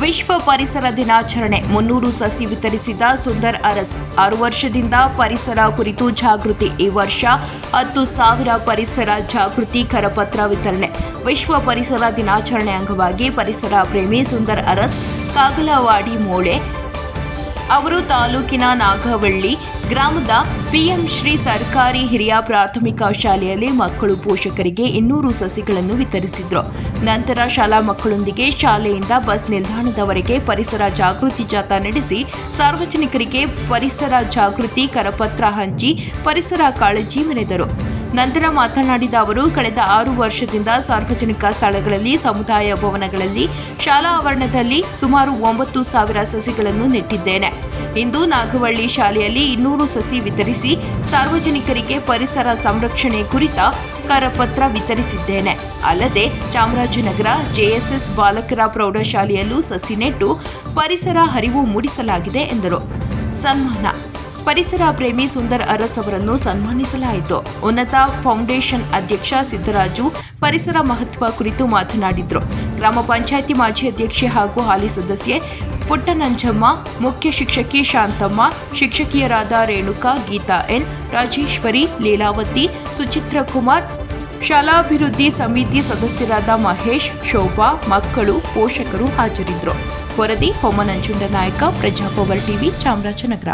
ವಿಶ್ವ ಪರಿಸರ ದಿನಾಚರಣೆ. ಮುನ್ನೂರು ಸಸಿ ವಿತರಿಸಿದ ಸುಂದರ್ ಅರಸ್. ಆರು ವರ್ಷದಿಂದ ಪರಿಸರ ಕುರಿತು ಜಾಗೃತಿ. ಈ ವರ್ಷ ಹತ್ತು ಸಾವಿರ ಪರಿಸರ ಜಾಗೃತಿ ಕರಪತ್ರ ವಿತರಣೆ. ವಿಶ್ವ ಪರಿಸರ ದಿನಾಚರಣೆ ಅಂಗವಾಗಿ ಪರಿಸರ ಪ್ರೇಮಿ ಸುಂದರ್ ಅರಸ್, ಕಾಗಲವಾಡಿ ಮೋಳೆ ಅವರು ತಾಲೂಕಿನ ನಾಗವಳ್ಳಿ ಗ್ರಾಮದ ಪಿಎಂ ಶ್ರೀ ಸರ್ಕಾರಿ ಹಿರಿಯ ಪ್ರಾಥಮಿಕ ಶಾಲೆಯಲ್ಲಿ ಮಕ್ಕಳು ಪೋಷಕರಿಗೆ ಇನ್ನೂರು ಸಸಿಗಳನ್ನು ವಿತರಿಸಿದ್ರು. ನಂತರ ಶಾಲಾ ಮಕ್ಕಳೊಂದಿಗೆ ಶಾಲೆಯಿಂದ ಬಸ್ ನಿಲ್ದಾಣದವರೆಗೆ ಪರಿಸರ ಜಾಗೃತಿ ಜಾಥಾ ನಡೆಸಿ ಸಾರ್ವಜನಿಕರಿಗೆ ಪರಿಸರ ಜಾಗೃತಿ ಕರಪತ್ರ ಹಂಚಿ ಪರಿಸರ ಕಾಳಜಿ ಮೆರೆದರು. ನಂತರ ಮಾತನಾಡಿದ ಅವರು, ಕಳೆದ ಆರು ವರ್ಷದಿಂದ ಸಾರ್ವಜನಿಕ ಸ್ಥಳಗಳಲ್ಲಿ, ಸಮುದಾಯ ಭವನಗಳಲ್ಲಿ, ಶಾಲಾ ಆವರಣದಲ್ಲಿ ಸುಮಾರು ಒಂಬತ್ತು ಸಾವಿರ ಸಸಿಗಳನ್ನು ನೆಟ್ಟಿದ್ದೇನೆ. ಇಂದು ನಾಗವಳ್ಳಿ ಶಾಲೆಯಲ್ಲಿ ಇನ್ನೂರು ಸಸಿ ವಿತರಿಸಿ ಸಾರ್ವಜನಿಕರಿಗೆ ಪರಿಸರ ಸಂರಕ್ಷಣೆ ಕುರಿತ ಕರಪತ್ರ ವಿತರಿಸಿದ್ದೇನೆ. ಅಲ್ಲದೆ, ಚಾಮರಾಜನಗರ ಜೆಎಸ್ಎಸ್ ಬಾಲಕರ ಪ್ರೌಢಶಾಲೆಯಲ್ಲೂ ಸಸಿ ನೆಟ್ಟು ಪರಿಸರ ಹರಿವು ಮೂಡಿಸಲಾಗಿದೆ ಎಂದರು. ಸನ್ಮಾನ. ಪರಿಸರ ಪ್ರೇಮಿ ಸುಂದರ್ ಅರಸ್ ಅವರನ್ನು ಸನ್ಮಾನಿಸಲಾಯಿತು. ಉನ್ನತ ಫೌಂಡೇಶನ್ ಅಧ್ಯಕ್ಷ ಸಿದ್ದರಾಜು ಪರಿಸರ ಮಹತ್ವ ಕುರಿತು ಮಾತನಾಡಿದರು. ಗ್ರಾಮ ಪಂಚಾಯಿತಿ ಮಾಜಿ ಅಧ್ಯಕ್ಷೆ ಹಾಗೂ ಹಾಲಿ ಸದಸ್ಯೆ ಪುಟ್ಟನಂಜಮ್ಮ, ಮುಖ್ಯ ಶಿಕ್ಷಕಿ ಶಾಂತಮ್ಮ, ಶಿಕ್ಷಕಿಯರಾದ ರೇಣುಕಾ, ಗೀತಾ ಎನ್, ರಾಜೇಶ್ವರಿ, ಲೀಲಾವತಿ, ಸುಚಿತ್ರ ಕುಮಾರ್, ಶಾಲಾಭಿವೃದ್ಧಿ ಸಮಿತಿ ಸದಸ್ಯರಾದ ಮಹೇಶ್, ಶೋಭಾ, ಮಕ್ಕಳು, ಪೋಷಕರು ಹಾಜರಿದ್ದರು ವರದಿ ಹೊಮ್ಮನಂಜುಂಡ ನಾಯಕ ಪ್ರಜಾಪವರ್ ಟಿವಿ, ಚಾಮರಾಜನಗರ.